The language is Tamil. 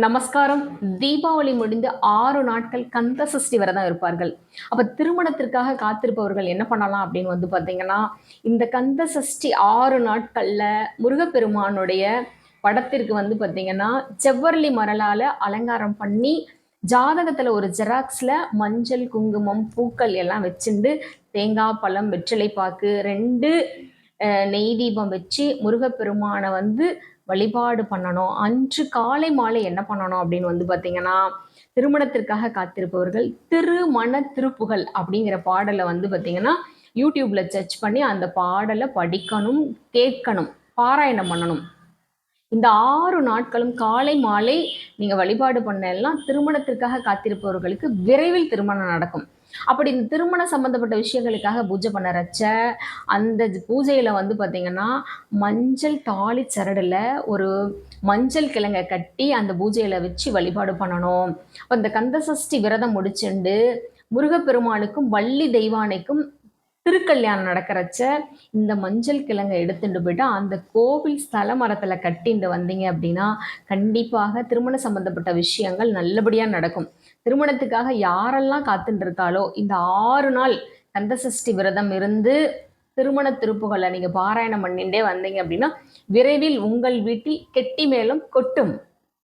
நமஸ்காரம். தீபாவளி முடிந்து ஆறு நாட்கள் கந்த சஷ்டி தான் இருப்பார்கள். அப்ப திருமணத்திற்காக காத்திருப்பவர்கள் என்ன பண்ணலாம் அப்படின்னு வந்து பார்த்தீங்கன்னா இந்த கந்த சஷ்டி ஆறு நாட்கள்ல முருகப்பெருமானுடைய படத்திற்கு வந்து பார்த்தீங்கன்னா செவ்வரளி மரலால அலங்காரம் பண்ணி ஜாதகத்துல ஒரு ஜெராக்ஸ்ல மஞ்சள் குங்குமம் பூக்கள் எல்லாம் வச்சுருந்து தேங்காய் பழம் வெற்றிலை பாக்கு ரெண்டு நெய் தீபம் வச்சு முருகப்பெருமானை வந்து வழிபாடு பண்ணணும். அன்று காலை மாலை என்ன பண்ணணும் அப்படின்னு வந்து பார்த்தீங்கன்னா திருமணத்திற்காக காத்திருப்பவர்கள் திருமண திருப்புகழ் அப்படிங்கிற பாடலை வந்து பார்த்தீங்கன்னா யூடியூப்ல சர்ச் பண்ணி அந்த பாடலை படிக்கணும் கேட்கணும் பாராயணம் பண்ணணும். இந்த ஆறு நாட்களும் காலை மாலை நீங்க வழிபாடு பண்ண எல்லாம் திருமணத்திற்காக காத்திருப்பவர்களுக்கு விரைவில் திருமணம் நடக்கும். அப்படி இந்த திருமணம் சம்பந்தப்பட்ட விஷயங்களுக்காக பூஜை பண்ண ரச்ச அந்த பூஜையில் பூஜையில வந்து பாத்தீங்கன்னா மஞ்சள் தாலி சரடுல ஒரு மஞ்சள் கிழங்கை கட்டி அந்த பூஜையில வச்சு வழிபாடு பண்ணணும். அந்த கந்தசஷ்டி கந்த சஷ்டி விரதம் முடிச்சுண்டு முருகப்பெருமானுக்கும் வள்ளி தெய்வானைக்கும் திருக்கல்யாணம் நடக்கிறச்ச இந்த மஞ்சள் கிழங்கை எடுத்துட்டு போயிட்டு அந்த கோவில் ஸ்தல மரத்துல கட்டிட்டு வந்தீங்க அப்படின்னா கண்டிப்பாக திருமண சம்பந்தப்பட்ட விஷயங்கள் நல்லபடியா நடக்கும். திருமணத்துக்காக யாரெல்லாம் காத்துட்டு இருக்காளோ இந்த ஆறு நாள் கந்தசஷ்டி விரதம் இருந்து திருமண திருப்புகளை நீங்க பாராயணம் பண்ணிட்டே வந்தீங்க அப்படின்னா விரைவில் உங்கள் வீட்டில் கெட்டி மேலும் கொட்டும்.